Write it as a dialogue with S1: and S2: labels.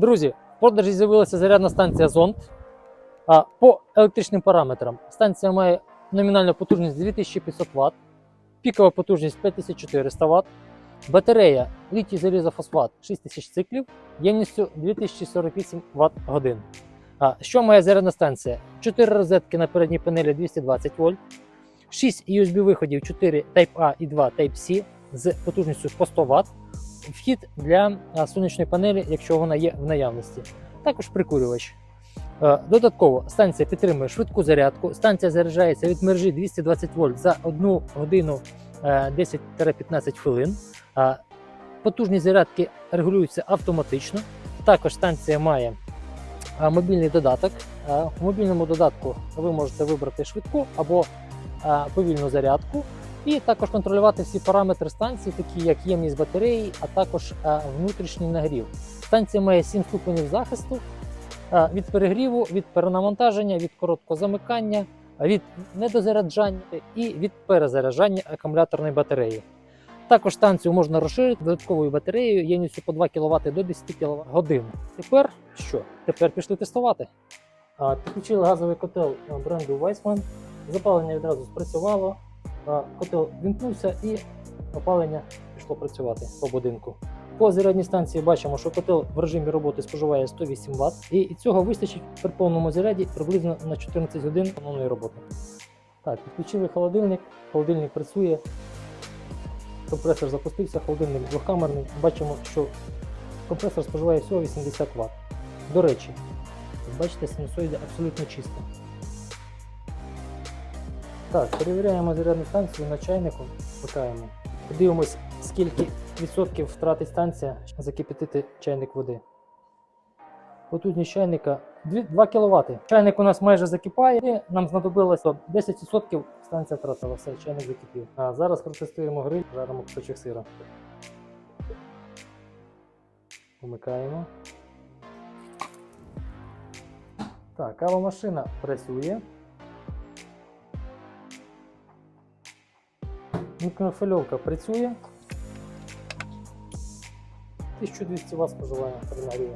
S1: Друзі, в продажі з'явилася зарядна станція Зонд. По електричним параметрам станція має номінальну потужність 2500 Вт, пікова потужність 5400 Вт, батарея літій залізофосфат 6000 циклів, ємністю 2048 Вт годин. Що має зарядна станція? 4 розетки на передній панелі 220 вольт, 6 USB виходів 4 Type-A і 2 Type-C з потужністю по 100 Вт, вхід для сонячної панелі, якщо вона є в наявності. Також прикурювач. Е, Додатково станція підтримує швидку зарядку. Станція заряджається від мережі 220 вольт за 1 годину е, 10-15 хвилин. Е, Потужність зарядки регулюється автоматично. Також станція має е, мобільний додаток. Е, В мобільному додатку ви можете вибрати швидку або е, повільну зарядку. І також контролювати всі параметри станції, такі як ємність батареї, а також е, внутрішній нагрів. Станція має 7 ступенів захисту е, від перегріву, від перенавантаження, від короткого замикання, від недозаряджання і від перезаряджання акумуляторної батареї. Також станцію можна розширити додатковою батареєю ємністю по 2 кВт до 10 кВт годин. Тепер що? Тепер пішли тестувати. Підключили газовий котел е, бренду Weissmann. Запалення відразу спрацювало. Котел вімкнувся і опалення пішло працювати по будинку. По зарядній станції бачимо, що котел в режимі роботи споживає 108 Вт, і цього вистачить при повному заряді приблизно на 14 годин повної роботи. Так, підключили холодильник, холодильник працює, компресор запустився, холодильник двохкамерний. Бачимо, що компресор споживає всього 80 Вт. До речі, бачите, синусоїда абсолютно чиста. Так, перевіряємо зарядну станцію на чайнику, вмикаємо. Подивимось, скільки відсотків втратить станція закипятити чайник води. Потужність чайника 2 кВт. Чайник у нас майже закипає, і нам знадобилося 10% станція втратила. Все, чайник закипів. А зараз протестуємо гриль, жаримо кусочок сира. Вмикаємо. Так, кавомашина працює. Мікрофильовка працює. 1200 Вт споживає при.